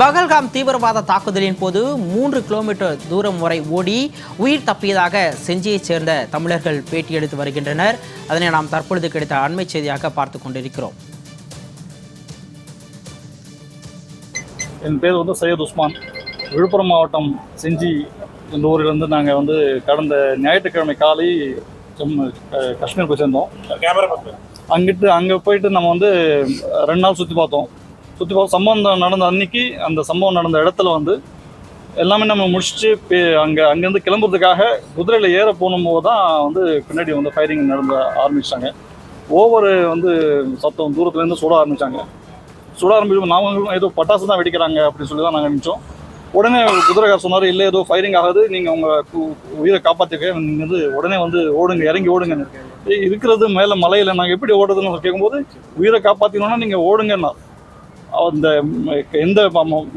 பகல்காம் தீவிரவாத தாக்குதலின் போது மூன்று கிலோமீட்டர் தூரம் வரை ஓடி உயிர் தப்பியதாக செஞ்சியைச் சேர்ந்த தமிழர்கள் பேட்டி எடுத்து வருகின்றனர். அதனை நாம் தற்பொழுது கிடைத்த அண்மை செய்தியாக பார்த்து கொண்டிருக்கிறோம். என் பேர் வந்து சையத் உஸ்மான். விழுப்புரம் மாவட்டம் செஞ்சி இந்த ஊரிலிருந்து நாங்கள் வந்து கடந்த ஞாயிற்றுக்கிழமை காலை ஜம்மு காஷ்மீர் போய் சேர்ந்தோம். அங்கிட்டு அங்கே போயிட்டு நம்ம வந்து ரெண்டு நாள் சுற்றி பார்த்தோம். சுற்றி பார்த்து சம்பவம் நடந்த அன்னைக்கு அந்த சம்பவம் நடந்த இடத்துல வந்து எல்லாமே நம்ம முடிச்சுட்டு பே அங்கே அங்கேருந்து கிளம்புறதுக்காக குதிரையில் ஏற போகும்போது தான் வந்து பின்னாடி வந்து ஃபயரிங் நடந்த ஆரம்பிச்சிட்டாங்க. ஒவ்வொரு வந்து சத்தம் தூரத்துலேருந்து சுட ஆரம்பித்தாங்க சுட ஆரம்பிக்கும் நாமங்களும் ஏதோ பட்டாசு தான் வெடிக்கிறாங்க அப்படின்னு சொல்லி தான் நாங்கள் நினச்சோம். உடனே குதிரைக்கார் சொன்னார் இல்லை ஏதோ ஃபயரிங் ஆகுது. நீங்கள் உங்கள் உயிரை காப்பாற்றிக்க நீங்கள் வந்து உடனே வந்து ஓடுங்க இறங்கி ஓடுங்க இருக்கிறது மேலே மலையில் நாங்கள் எப்படி ஓடுறதுன்னு கேட்கும்போது உயிரை காப்பாற்றினோன்னா நீங்கள் ஓடுங்கன்னா அந்த எந்த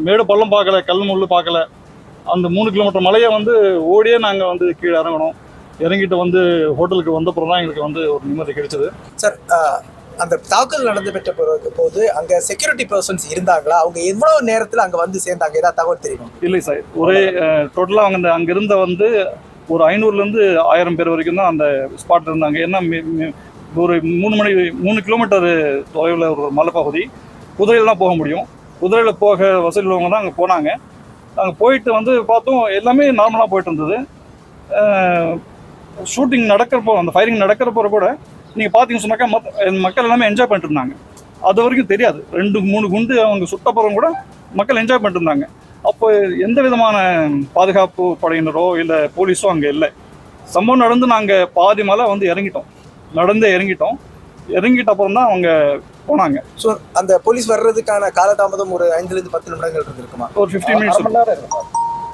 மேடு பள்ளம் பார்க்கல கல் முள்ளு பார்க்கல அந்த மூணு கிலோமீட்டர் மலையை வந்து ஓடியே நாங்கள் வந்து கீழே இறங்கணும். இறங்கிட்டு வந்து ஹோட்டலுக்கு வந்தப்புறம் தான் எங்களுக்கு வந்து ஒரு நிம்மதி கிடைச்சது. சார் அந்த தாக்குதல் நடந்து பெற்ற பிறகு போது அங்க செக்யூரிட்டி பர்சன்ஸ் இருந்தாங்களா? அவங்க எவ்வளவு நேரத்துல அங்க வந்து சேர்ந்தாங்க? ஏதாவது தகவல் தெரியுமா? இல்லை சார். ஒரே டோட்டலாக அவங்க அந்த அங்கே இருந்த வந்து ஒரு ஐநூறுலேருந்து ஆயிரம் பேர் வரைக்கும் தான் அந்த ஸ்பாட் இருந்தாங்க. ஏன்னா ஒரு மூணு மணி மூணு கிலோமீட்டர் தொலைவில் ஒரு மலைப்பகுதி. குதிரையில் தான் போக முடியும். குதிரையில் போக வசதி உள்ளவங்க தான் அங்கே போனாங்க. அங்கே போயிட்டு வந்து பார்த்தோம் எல்லாமே நார்மலாக போயிட்டு இருந்தது. ஷூட்டிங் நடக்கிறப்போ அந்த ஃபயரிங் நடக்கிறப்போ கூட நீங்கள் பார்த்தீங்கன்னு சொன்னாக்கா மத் மக்கள் எல்லாமே என்ஜாய் பண்ணிட்டு இருந்தாங்க. அது வரைக்கும் தெரியாது. ரெண்டு மூணு குண்டு அவங்க சுட்டப்புறம் கூட மக்கள் என்ஜாய் பண்ணிட்டு இருந்தாங்க. அப்போ எந்த விதமான பாதுகாப்பு படையினரோ இல்லை போலீஸோ அங்கே இல்லை. சம்பவம் நடந்து நாங்கள் பாதி மலை வந்து இறங்கிட்டோம். நடந்தே இறங்கிட்டோம். இறங்கிட்ட அப்புறம் தான் அவங்க போனாங்க. ஸோ அந்த போலீஸ் வர்றதுக்கான காலதாமதம் ஒரு ஐந்துல இருந்து பத்து நிமிடங்கள் இருந்திருக்குமா? ஒரு ஃபிஃப்டீன் மினிட்ஸ்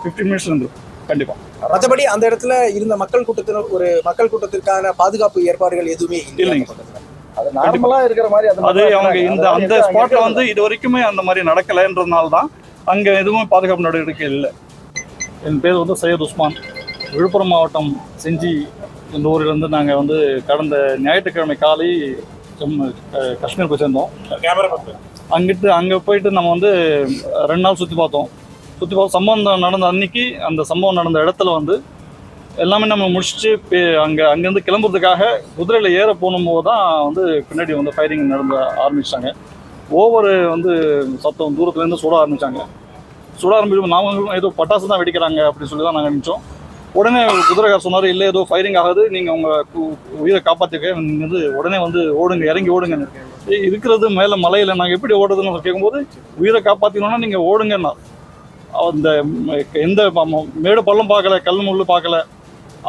ஃபிஃப்டீன் மினிட்ஸ் இருந்துரும் கண்டிப்பாக மற்றபடி அந்த இடத்துல இருந்த மக்கள் கூட்டத்தினர் ஒரு மக்கள் கூட்டத்திற்கான பாதுகாப்பு ஏற்பாடுகள் எதுவுமே இல்லை இல்லைங்க. அது நார்மலா இருக்கிற மாதிரி அது அவங்க இந்த அந்த ஸ்பாட்ல வந்து இது வரைக்குமே அந்த மாதிரி நடக்கலைன்றதுனால தான் அங்கே எதுவும் பாதுகாப்பு நடவடிக்கை இல்லை. என் பேர் வந்து சையத் உஸ்மான். விழுப்புரம் மாவட்டம் செஞ்சி இந்த ஊரிலிருந்து நாங்கள் வந்து கடந்த ஞாயிற்றுக்கிழமை காலை காஷ்மீர் போய் சேர்ந்தோம் அங்கிட்டு அங்கே போயிட்டு நம்ம வந்து ரெண்டு நாள் சுற்றி பார்த்தோம். சுற்றி பார்த்து சம்பவம் நடந்த அன்னைக்கு அந்த சம்பவம் நடந்த இடத்துல வந்து எல்லாமே நம்ம முடிச்சுட்டு அங்கே அங்கேருந்து கிளம்புறதுக்காக குதிரையில் ஏற போகும்போது தான் வந்து பின்னாடி வந்து ஃபயரிங் நடந்த ஆரம்பிச்சிட்டாங்க. ஒவ்வொரு வந்து சத்தம் தூரத்துலேருந்து சுட ஆரம்பித்தாங்க சுட ஆரம்பிக்கும் நாமளும் ஏதோ பட்டாசு தான் வெடிக்கிறாங்க அப்படின்னு சொல்லி தான் நாங்கள் நினச்சோம். உடனே குதிரைக்கார் சொன்னார் இல்லை ஏதோ ஃபயரிங் ஆகுது. நீங்கள் உங்கள் உயிரை காப்பாற்றிக்க வந்து உடனே வந்து ஓடுங்க இறங்கி ஓடுங்க ஏய், இருக்கிறது மேலே மலையில் நாங்கள் எப்படி ஓடுறதுன்னு கேட்கும்போது உயிரை காப்பாற்றினோன்னா நீங்கள் ஓடுங்கன்னா அந்த எந்த மேடு பள்ளம் பார்க்கல கல் முள்ளு பார்க்கல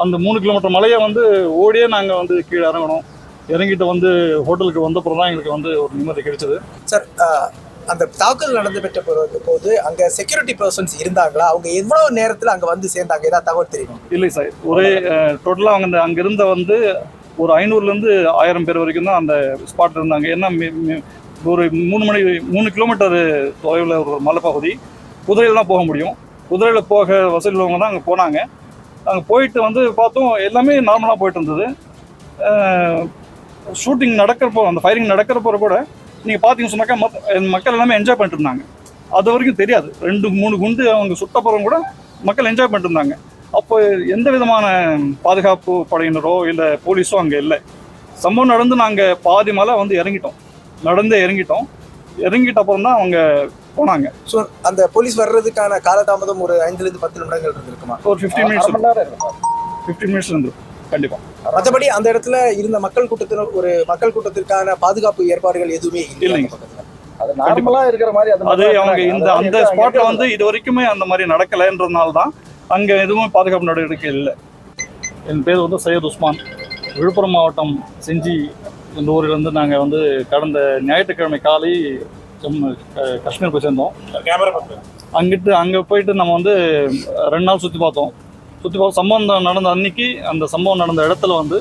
அந்த மூணு கிலோமீட்டர் மலையை வந்து ஓடியே நாங்கள் வந்து கீழே இறங்கணும். இறங்கிட்டு வந்து ஹோட்டலுக்கு வந்தப்புறம் தான் எங்களுக்கு வந்து ஒரு நிம்மதி கிடைச்சது. சார் அந்த தாக்குதல் நடந்து பெற்ற போது அங்க செக்யூரிட்டி பர்சன்ஸ் இருந்தாங்களா? அவங்க எவ்வளவு நேரத்துல அங்க வந்து சேர்ந்தாங்க? ஏதாவது தகவல் தெரியும்? இல்லை சார். ஒரே டோட்டலாக அவங்க அந்த அங்கே இருந்த வந்து ஒரு ஐநூறுலேருந்து ஆயிரம் பேர் வரைக்கும் தான் அந்த ஸ்பாட்டில் இருந்தாங்க. ஏன்னா ஒரு மூணு மணி மூணு கிலோமீட்டர் தொலைவில் ஒரு மலைப்பகுதி. குதிரையில் தான் போக முடியும். குதிரையில் போக வசதி உள்ளவங்க தான் அங்கே போனாங்க. அங்கே போயிட்டு வந்து பார்த்தோம் எல்லாமே நார்மலாக போயிட்டு இருந்தது. ஷூட்டிங் நடக்கிறப்போ அந்த ஃபயரிங் நடக்கிறப்போ கூட நீங்கள் பார்த்தீங்கன்னு சொன்னாக்கா மக்கள் எல்லாமே என்ஜாய் பண்ணிட்டு இருந்தாங்க அது வரைக்கும் தெரியாது. ரெண்டு மூணு குண்டு அவங்க சுட்டப்புறம் கூட மக்கள் என்ஜாய் பண்ணிட்டு இருந்தாங்க அப்போ எந்த விதமான பாதுகாப்பு படையினரோ இல்லை போலீஸோ அங்கே இல்லை. சம்பவம் நடந்து நாங்கள் பாதி மலை வந்து இறங்கிட்டோம். நடந்தே இறங்கிட்டோம். இறங்கிட்ட அப்புறம் தான் அவங்க போனாங்க. ஸோ அந்த போலீஸ் வர்றதுக்கான காலதாமதம் ஒரு ஐந்துல இருந்து பத்து நிமிடங்கள் இருந்திருக்குமா? ஒரு ஃபிஃப்டீன் மினிட்ஸ் ஃபிஃப்டீன் மினிட்ஸ் இருந்துரும் கண்டிப்பாக மற்றபடி அந்த இடத்துல இருந்த மக்கள் கூட்டத்தினர் ஒரு மக்கள் கூட்டத்திற்கான பாதுகாப்பு ஏற்பாடுகள் எதுவுமே இல்லை இல்லைங்க. நார்மலா இருக்கிற மாதிரி அது அவங்க இந்த அந்த ஸ்பாட்ல வந்து இது வரைக்குமே அந்த மாதிரி நடக்கலைன்றதுனால தான் அங்கே எதுவும் பாதுகாப்பு நடவடிக்கை இல்லை. என் பேர் வந்து சையத் உஸ்மான். விழுப்புரம் மாவட்டம் செஞ்சி இந்த ஊரிலிருந்து நாங்கள் வந்து கடந்த ஞாயிற்றுக்கிழமை காலை ஜம்மு காஷ்மீர் போய் சேர்ந்தோம். அங்கிட்டு அங்கே போயிட்டு நம்ம வந்து ரெண்டு நாள் சுற்றி பார்த்தோம். சுற்றி சம்பவம் நடந்த அன்னைக்கு அந்த சம்பவம் நடந்த இடத்துல வந்து